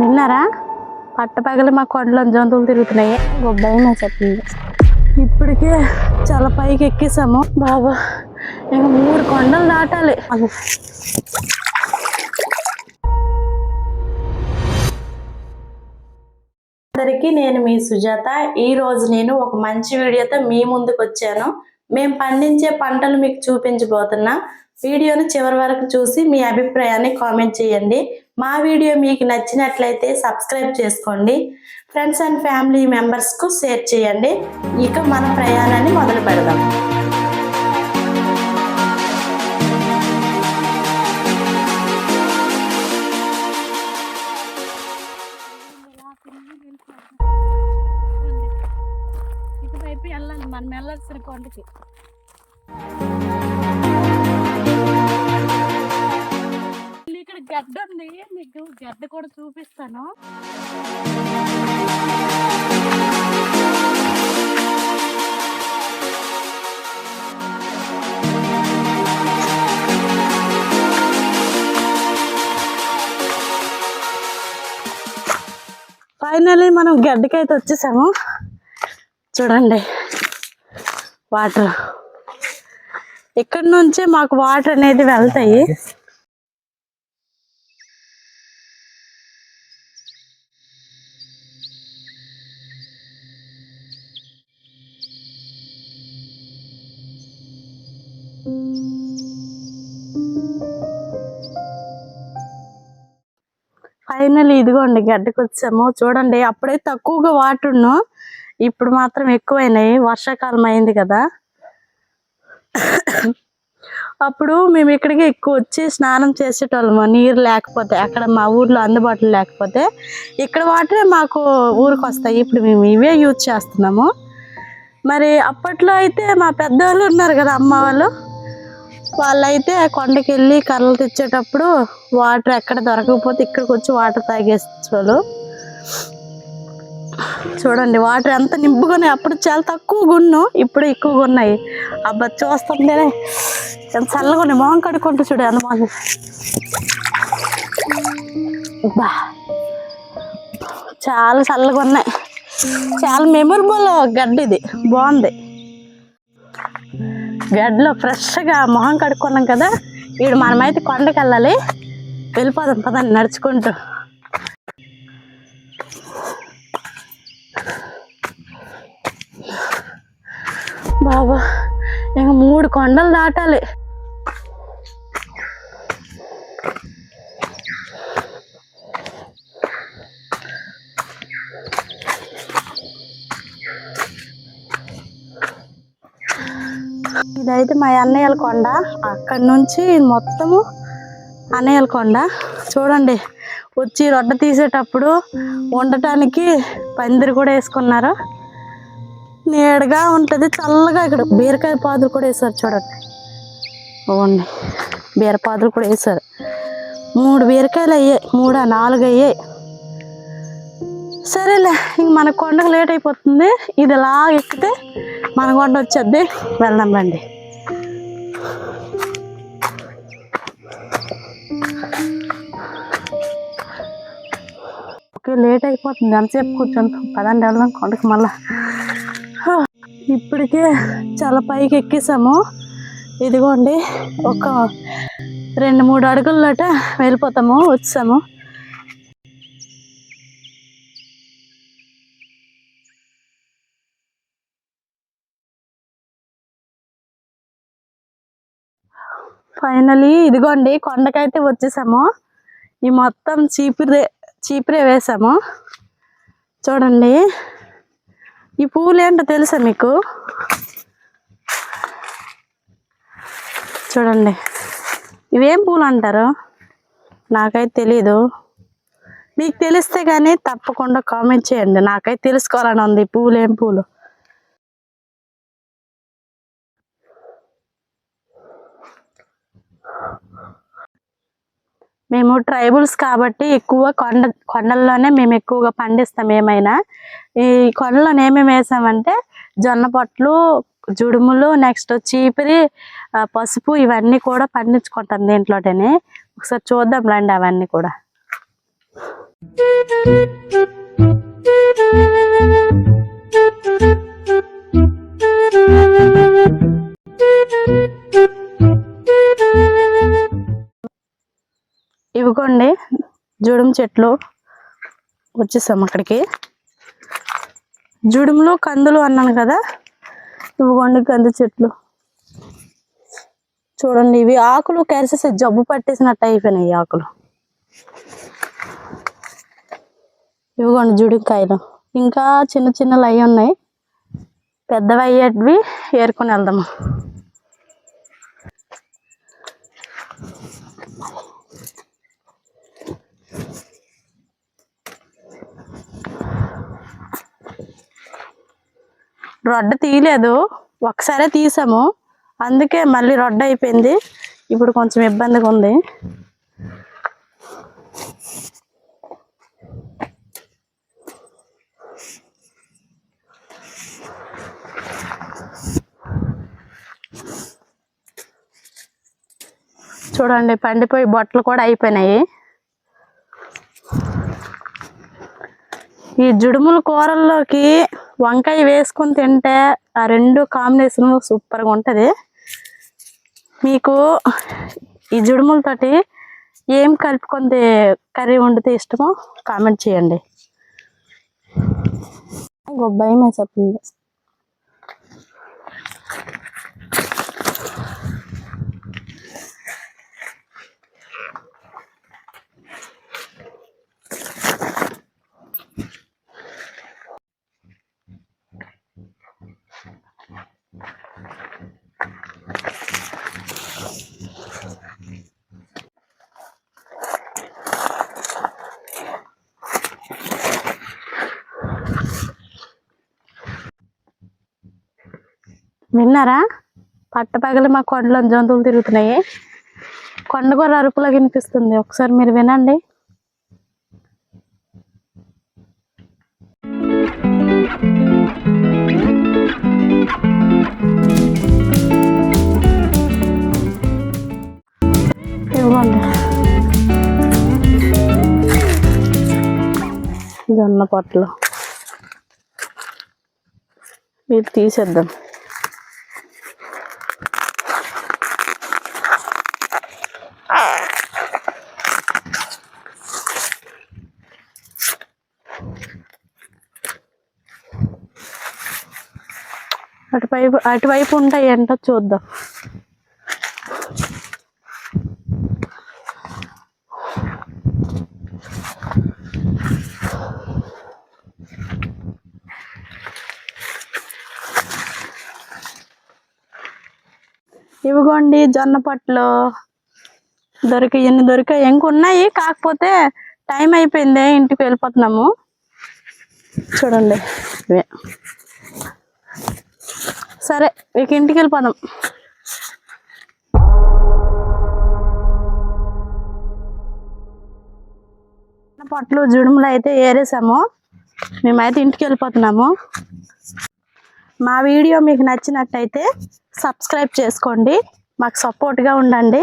విన్నారా పట్టపగలి మా కొండలో జంతువులు తిరుగుతున్నాయి. భయం చెప్పింది ఇప్పటికే చాలా పైకి ఎక్కేసాము. బాబా ఇంక మూడు కొండలు దాటాలి. అందరికీ నేను మీ సుజాత. ఈ రోజు నేను ఒక మంచి వీడియోతో మీ ముందుకు వచ్చాను. మేము పండించే పంటలు మీకు చూపించబోతున్నా. వీడియోని చివరి వరకు చూసి మీ అభిప్రాయాన్ని కామెంట్ చేయండి. మా వీడియో మీకు నచ్చినట్లయితే సబ్స్క్రైబ్ చేసుకోండి. ఫ్రెండ్స్ అండ్ ఫ్యామిలీ మెంబర్స్కు షేర్ చేయండి. ఇక మన ప్రయాణాన్ని మొదలు పెడదాం. ఇటువైపు వెళ్ళాలి మనం గడ్డ ఉంది మీకు గడ్డ కూడా చూపిస్తాను. ఫైనలీ మనం గడ్డకైతే వచ్చేసాము. చూడండి వాటర్ ఇక్కడ నుంచే మాకు వాటర్ అనేది వెళ్తాయి. ఫైనల్ ఇదిగోండి గడ్డకు వచ్చాము చూడండి అప్పుడే తక్కువగా వాటర్ను ఇప్పుడు మాత్రం ఎక్కువైనాయి. వర్షాకాలం అయింది కదా. అప్పుడు మేము ఇక్కడికి ఎక్కువ వచ్చి స్నానం చేసేటోళ్ళము. నీరు లేకపోతే అక్కడ మా ఊర్లో అందుబాటులో లేకపోతే ఇక్కడ వాటరే మాకు ఊరికి వస్తాయి ఇప్పుడు మేము ఇవే యూజ్ చేస్తున్నాము. మరి అప్పట్లో అయితే మా పెద్దవాళ్ళు ఉన్నారు కదా అమ్మ వాళ్ళు. వాళ్ళైతే కొండకి వెళ్ళి కర్రలు తెచ్చేటప్పుడు వాటర్ ఎక్కడ దొరకకపోతే ఇక్కడికి వచ్చి వాటర్ తాగేసేవాళ్ళు చూడండి వాటర్ ఎంత నింపుకొని అప్పుడు చాలా తక్కువగా ఉన్ను ఇప్పుడు ఎక్కువగా ఉన్నాయి. అబ్బా చూస్తుంటేనే ఎంత చల్లగా ఉన్నాయి. మొహం కడుక్కుంటూ చూడు ఎంత బా చాలా చల్లగా ఉన్నాయి. చాలా మెమొరబుల్ గడ్డిది బాగుంది. గడ్డలో ఫ్రెష్గా మొహం కడుక్కున్నాం కదా వీడు మనమైతే కొండకి వెళ్ళాలి వెళ్ళిపోదాం పదండి నడుచుకుంటూ. బాబా ఇంక మూడు కొండలు దాటాలి. ఇదైతే మా అన్నయ్యల కొండ. అక్కడి నుంచి మొత్తము అన్నయ్యల కొండ. చూడండి వచ్చి రొడ్డ తీసేటప్పుడు ఉండటానికి పందిరి కూడా వేసుకున్నారు. నీడగా ఉంటుంది చల్లగా ఇక్కడ బీరకాయ పాదులు కూడా వేసారు చూడండి. ఓండి బీరపాదులు కూడా వేసారు మూడు బీరకాయలు అయ్యాయి మూడా? నాలుగు అయ్యాయి సరేలే ఇంక మన కొండకు లేట్ అయిపోతుంది. ఇది ఇలా ఎక్కితే మన కొండ వచ్చేద్ది. వెళ్దాం రండి. ఓకే లేట్ అయిపోతుంది. ఎంతసేపు కూర్చొని పదండి వెళ్దాం కొండకి మళ్ళా. ఇప్పటికే చాలా పైకి ఎక్కేసాము. ఇదిగోండి ఒక రెండు మూడు అడుగుల్లోట వెళ్ళిపోతాము వచ్చాము ఫైనలీ ఇదిగోండి కొండకైతే వచ్చేసాము. ఈ మొత్తం చీపురే చీపురే వేసాము. చూడండి ఈ పూలు ఏంటో తెలుసా మీకు? చూడండి ఇవేం పూలు అంటారు నాకైతే తెలీదు. మీకు తెలిస్తే కానీ తప్పకుండా కామెంట్ చేయండి. నాకైతే తెలుసుకోవాలని ఉంది పూలు ఏం పూలు. మేము ట్రైబుల్స్ కాబట్టి ఎక్కువ కొండ కొండల్లోనే మేము ఎక్కువగా పండిస్తాం ఏమైనా. ఈ కొండలోనే ఏమేమి వేసామంటే జొన్న పొట్లు జుడుములు నెక్స్ట్ చీపిరి పసుపు ఇవన్నీ కూడా పండించుకుంటాం దీంట్లోనే ఒకసారి చూద్దాం రండి అవన్నీ కూడా. చెట్లు వచ్చేసాం అక్కడికి. జుడుములు కందులు అన్నాను కదా ఇవ్వండి కంది చెట్లు. చూడండి ఇవి ఆకులు కరిసేసి జబ్బు పట్టేసినట్టు అయిపోయినాయి ఆకులు. ఇవిగోండి జుడికాయలు. ఇంకా చిన్న చిన్నలు అవి ఉన్నాయి. పెద్దవి అయ్యేటివి ఏరుకొని వెళ్దాము. రొడ్డ తీయలేదు. ఒకసారే తీసాము. అందుకే మళ్ళీ రొడ్డ అయిపోయింది. ఇప్పుడు కొంచెం ఇబ్బందిగా ఉంది. చూడండి పండిపోయి బొట్టలు కూడా అయిపోయినాయి. ఈ జుడుముల కూరల్లోకి వంకాయ వేసుకొని తింటే ఆ రెండు కాంబినేషన్ సూపర్గా ఉంటుంది. మీకు ఈ జుడుములతోటి ఏం కలుపుకొని కర్రీ వండితే ఇష్టమో కామెంట్ చేయండి. ఇంకో భయం విన్నారా? పట్టపగలి మా కొండలో జంతువులు తిరుగుతున్నాయి. కొండ కూడా అరుపులా వినిపిస్తుంది. ఒకసారి మీరు వినండి. ఇవ్వండి. జొన్న పొట్టలు ఇది తీసేద్దాం. అటువైపు అటువైపు ఉంటాయి ఏంటో చూద్దాం. ఇవిగోండి జొన్న పట్లు. దొరికాయి ఎన్ని దొరికాయి? ఇంకున్నాయి కాకపోతే టైం అయిపోయింది ఇంటికి వెళ్ళిపోతున్నాము. చూడండి. ఇవే సరే ఇక ఇంటికి వెళ్ళిపోదాం పొట్లు జుడుములు అయితే ఏరేసాము. మేమైతే ఇంటికి వెళ్ళిపోతున్నాము మా వీడియో మీకు నచ్చినట్టయితే సబ్స్క్రైబ్ చేసుకోండి. మాకు సపోర్ట్గా ఉండండి.